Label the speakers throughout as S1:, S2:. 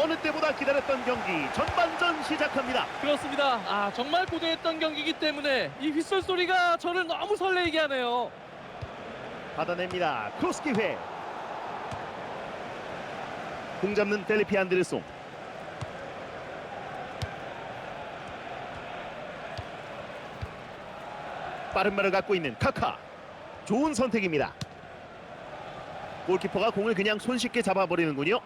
S1: 그 어느 때보다 기다렸던 경기 전반전 시작합니다.
S2: 그렇습니다. 아 정말 고대했던 경기이기 때문에 이 휘슬 소리가 저를 너무 설레게 하네요.
S1: 받아냅니다. 크로스 기회. 공 잡는 델리피 안드레송. 빠른 말을 갖고 있는 카카. 좋은 선택입니다. 골키퍼가 공을 그냥 손쉽게 잡아버리는군요.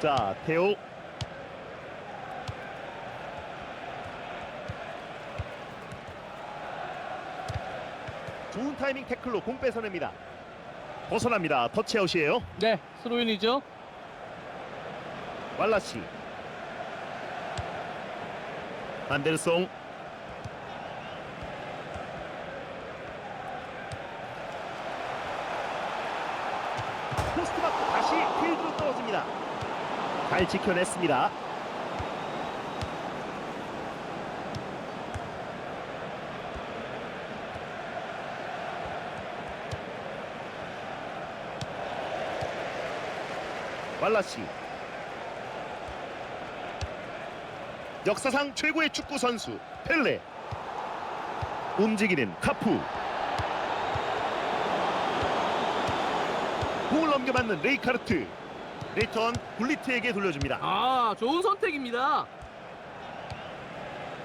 S1: 자, 테오 좋은 타이밍 태클로 공 뺏어냅니다. 벗어납니다. 터치아웃이에요.
S2: 네, 스로인이죠.
S1: 왈라시. 안데르송. 포스트 맞고 다시 필드로 떨어집니다. 잘 지켜냈습니다. 왈라시. 역사상 최고의 축구 선수 펠레 움직이는 카푸 공을 넘겨받는 레이카르트 리턴 굴리트에게 돌려줍니다.
S2: 아 좋은 선택입니다.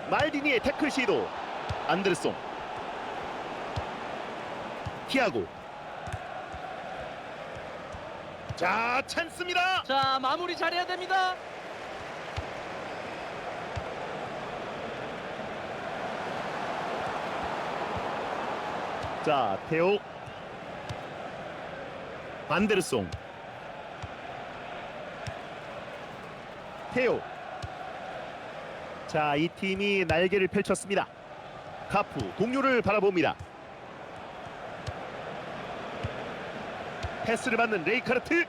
S1: 말디니의 태클 시도. 안드레송. 티아고. 자 찬스입니다.
S2: 자 마무리 잘해야 됩니다.
S1: 자 테오 안데르송 테오 자 이 팀이 날개를 펼쳤습니다. 카프 동료를 바라봅니다. 패스를 받는 레이카르트.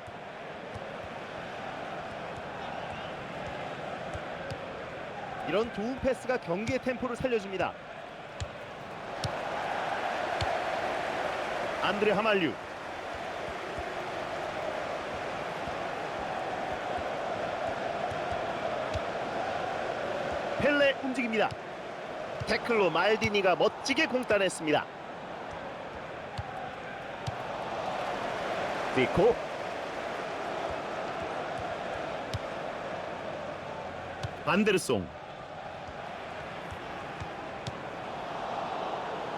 S1: 이런 좋은 패스가 경기의 템포를 살려줍니다. 안드레 하말류 펠레 움직입니다. 태클로 말디니가 멋지게 공따냈습니다. 디코. 안데르송.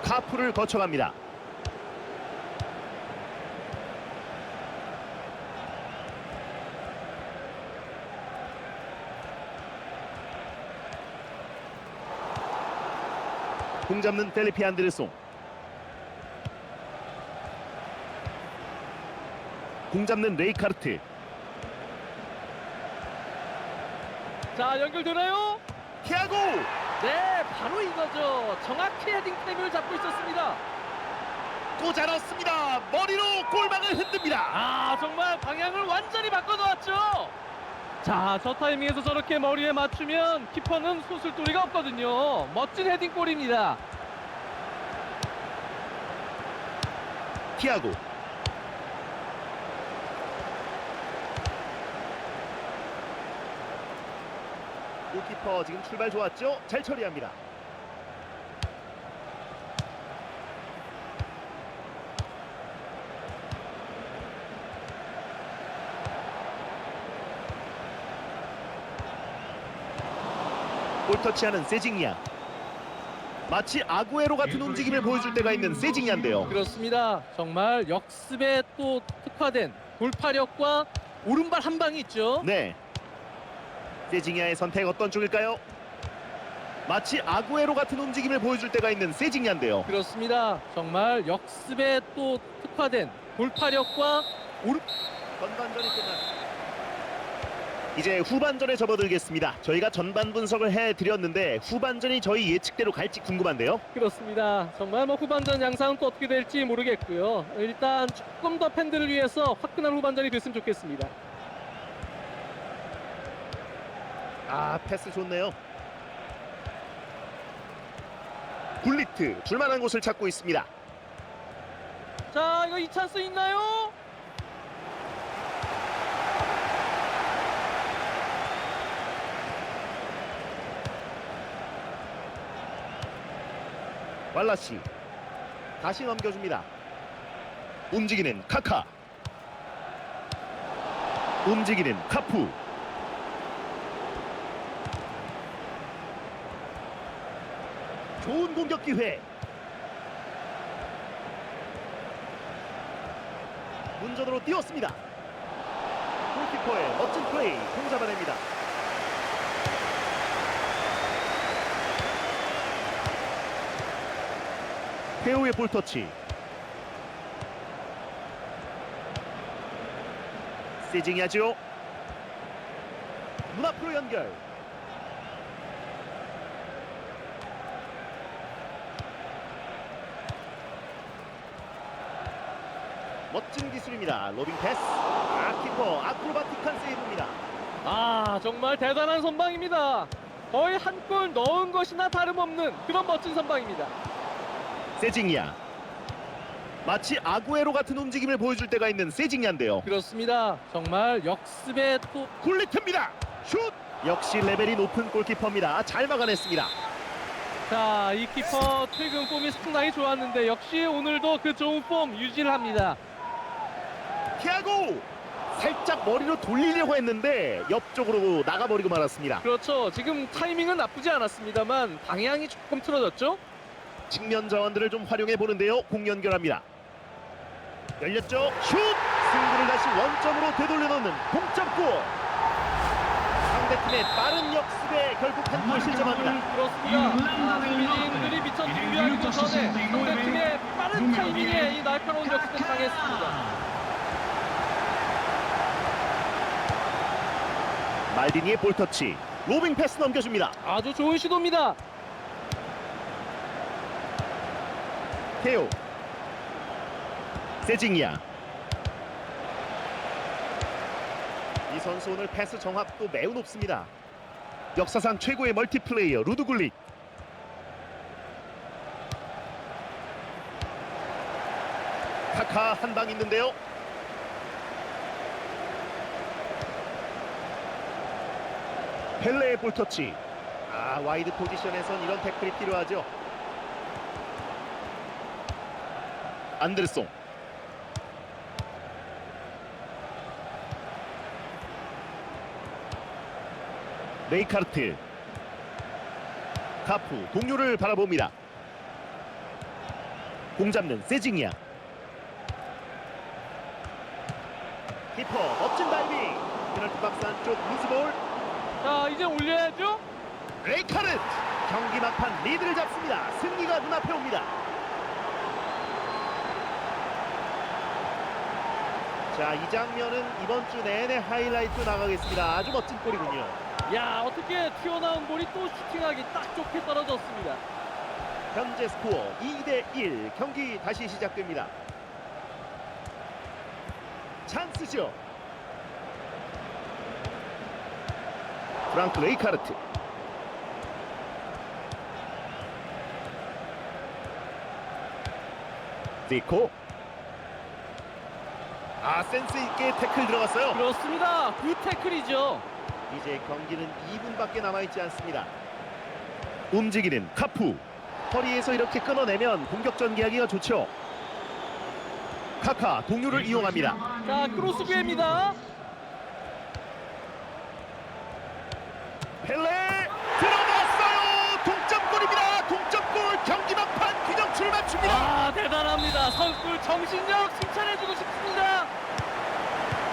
S1: 카프를 거쳐갑니다 공 잡는 델리피 안드레송 공 잡는 레이카르트
S2: 자 연결되나요?
S1: 티아고
S2: 네 바로 이거죠. 정확히 헤딩 탭을 잡고 있었습니다.
S1: 꽂아 넣습니다 머리로 골망을 흔듭니다
S2: 아 정말 방향을 완전히 바꿔놓았죠. 자 저 타이밍에서 저렇게 머리에 맞추면 키퍼는 소술도리가 없거든요. 멋진 헤딩골입니다.
S1: 티아고 골키퍼 지금 출발 좋았죠 잘 처리합니다 볼터치하는 세징야 마치 아구에로 같은 움직임을 보여줄 때가 있는 세징야인데요
S2: 그렇습니다. 정말 역습에 또 특화된 돌파력과 오른발 한 방이 있죠.
S1: 네. 세징야의 선택 어떤 쪽일까요? 마치 아구에로 같은 움직임을 보여줄 때가 있는 세징야인데요.
S2: 그렇습니다. 정말 역습에 또 특화된 돌파력과 오른
S1: 전반전이 끝났습니다. 이제 후반전에 접어들겠습니다. 저희가 전반 분석을 해드렸는데 후반전이 저희 예측대로 갈지 궁금한데요.
S2: 그렇습니다. 정말 뭐 후반전 양상은 또 어떻게 될지 모르겠고요. 일단 조금 더 팬들을 위해서 화끈한 후반전이 됐으면 좋겠습니다.
S1: 아 패스 좋네요. 굴리트 줄만한 곳을 찾고 있습니다.
S2: 자, 이거 이 찬스 있나요?
S1: 왈라시 다시 넘겨줍니다. 움직이는 카카. 움직이는 카푸. 좋은 공격 기회. 문전으로 뛰었습니다. 골키퍼의 멋진 플레이 공 잡아냅니다. 테오의 볼터치. 세징야죠 문 앞으로 연결. 멋진 기술입니다. 로빙 패스. 아 키퍼 아크로바틱한 세이브입니다.
S2: 아, 정말 대단한 선방입니다. 거의 한 골 넣은 것이나 다름없는 그런 멋진 선방입니다.
S1: 세징야 마치 아구에로 같은 움직임을 보여줄 때가 있는 세징야인데요
S2: 그렇습니다. 정말 역습의 또
S1: 굴리트입니다 슛 역시 레벨이 높은 골키퍼입니다 잘 막아냈습니다
S2: 자, 이 키퍼 최근 폼이 상당히 좋았는데 역시 오늘도 그 좋은 폼 유지를 합니다.
S1: 티아고 살짝 머리로 돌리려고 했는데 옆쪽으로 나가버리고 말았습니다.
S2: 그렇죠. 지금 타이밍은 나쁘지 않았습니다만 방향이 조금 틀어졌죠?
S1: 측면 자원들을 좀 활용해 보는데요. 공 연결합니다. 열렸죠. 슛! 승부를 다시 원점으로 되돌려 놓는 동점골. 상대팀의 빠른 역습에 결국 한 골 실점합니다.
S2: 그렇습니다. 아, 수비진들이 미처 준비하기 전에 상대팀의 빠른 타이밍에 이 날카로운 역습에 당했습니다.
S1: 말디니의 볼터치. 로빙 패스 넘겨줍니다.
S2: 아주 좋은 시도입니다.
S1: 테오. 세징야. 이 선수 오늘 패스 정확도 매우 높습니다. 역사상 최고의 멀티플레이어 루드 굴릭. 카카 한 방 있는데요. 펠레의 볼터치. 아 와이드 포지션에선 이런 태클이 필요하죠. 안데르송. 레이카르트. 카프 동료를 바라봅니다. 공 잡는 세징이야. 키퍼 멋진 다이빙. 페널티 박스 안쪽 루즈볼.
S2: 자, 이제 올려야죠.
S1: 레이카르트. 경기 막판 리드를 잡습니다. 승리가 눈앞에 옵니다 자 이 장면은 이번 주 내내 하이라이트 나가겠습니다. 아주 멋진 골이군요.
S2: 야, 어떻게 튀어나온 볼이 또 슈팅하기 딱 좋게 떨어졌습니다.
S1: 현재 스코어 2대 1 경기 다시 시작됩니다. 찬스죠. 프랑크 레이카르트. 디코 아 센스 있게 태클 들어갔어요
S2: 그렇습니다. 굿 태클이죠.
S1: 이제 경기는 2분밖에 남아있지 않습니다. 움직이는 카푸. 허리에서 이렇게 끊어내면 공격 전개하기가 좋죠. 카카 동료를 이용합니다.
S2: 자, 크로스 기회입니다.
S1: 펠레 들어갔어요. 동점골입니다. 동점골 경기 막판 규정치를 맞춥니다.
S2: 아, 대단합니다. 선수 정신력 칭찬해주고 싶습니다.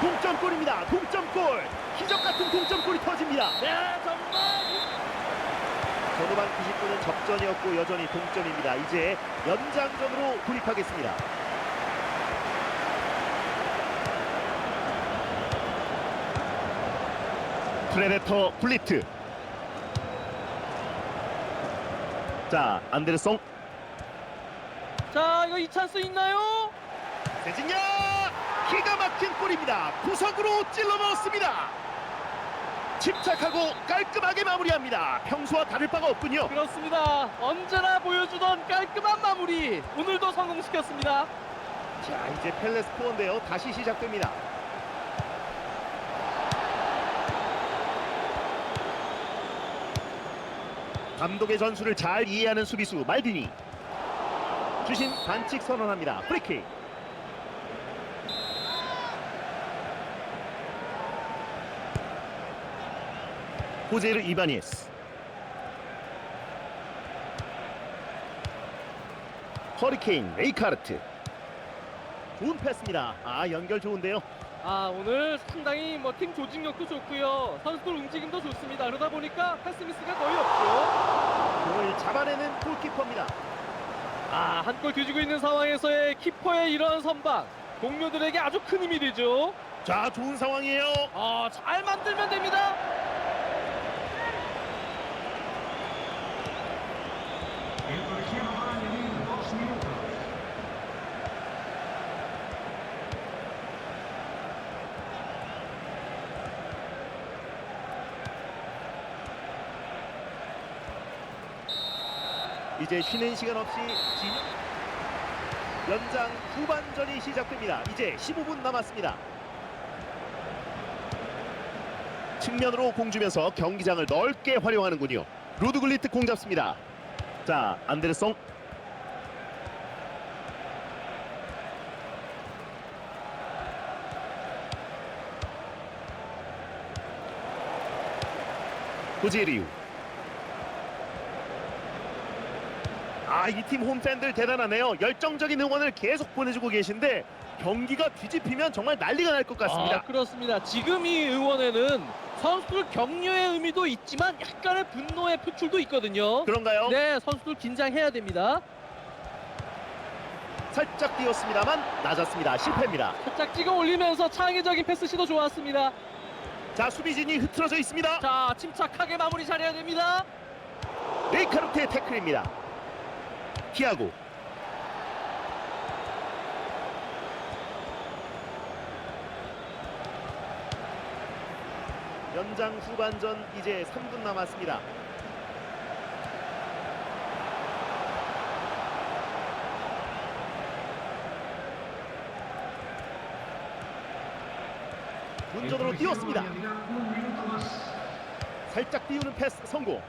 S1: 동점골입니다. 동점골. 기적 같은 동점골이 터집니다.
S2: 네, 정말.
S1: 전후반 90분은 접전이었고 여전히 동점입니다. 이제 연장전으로 돌입하겠습니다. 프레데터 굴리트. 자, 안데르송,
S2: 자, 이거 이 찬스 있나요?
S1: 세징야! 기가 막힌 골입니다. 구석으로 찔러 넣었습니다. 침착하고 깔끔하게 마무리합니다. 평소와 다를 바가 없군요.
S2: 그렇습니다. 언제나 보여주던 깔끔한 마무리. 오늘도 성공시켰습니다.
S1: 자 이제 펠레스코어인데요. 다시 시작됩니다. 감독의 전술을 잘 이해하는 수비수 말디니 주심 반칙 선언합니다. 프리킥. 호제르 이바니에스 허리케인 레이카르트 좋은 패스입니다. 아 연결 좋은데요.
S2: 아 오늘 상당히 뭐 팀 조직력도 좋고요. 선수들 움직임도 좋습니다. 그러다 보니까 패스 미스가 거의 없죠.
S1: 공을 잡아내는 골키퍼입니다.
S2: 아 한 골 뒤지고 있는 상황에서의 키퍼의 이런 선방 동료들에게 아주 큰 힘이 되죠.
S1: 자 좋은 상황이에요.
S2: 아잘 만들면 됩니다.
S1: 이제 쉬는 시간 없이 진 연장 후반전이 시작됩니다. 이제 15분 남았습니다. 측면으로 공 주면서 경기장을 넓게 활용하는군요. 루드글리트 공 잡습니다. 자 안데르송 고지리우 아, 이 팀 홈팬들 대단하네요. 열정적인 응원을 계속 보내주고 계신데 경기가 뒤집히면 정말 난리가 날 것 같습니다.
S2: 아, 그렇습니다. 지금 이 응원에는 선수들 격려의 의미도 있지만 약간의 분노의 표출도 있거든요.
S1: 그런가요?
S2: 네, 선수들 긴장해야 됩니다.
S1: 살짝 뛰었습니다만 낮았습니다. 실패입니다.
S2: 살짝 찍어 올리면서 창의적인 패스 시도 좋았습니다.
S1: 자, 수비진이 흐트러져 있습니다.
S2: 자, 침착하게 마무리 잘해야 됩니다.
S1: 레이카르트의 태클입니다. 티아고 연장 후반전 이제 3분 남았습니다. 문전으로 뛰었습니다. 살짝 띄우는 패스 성공.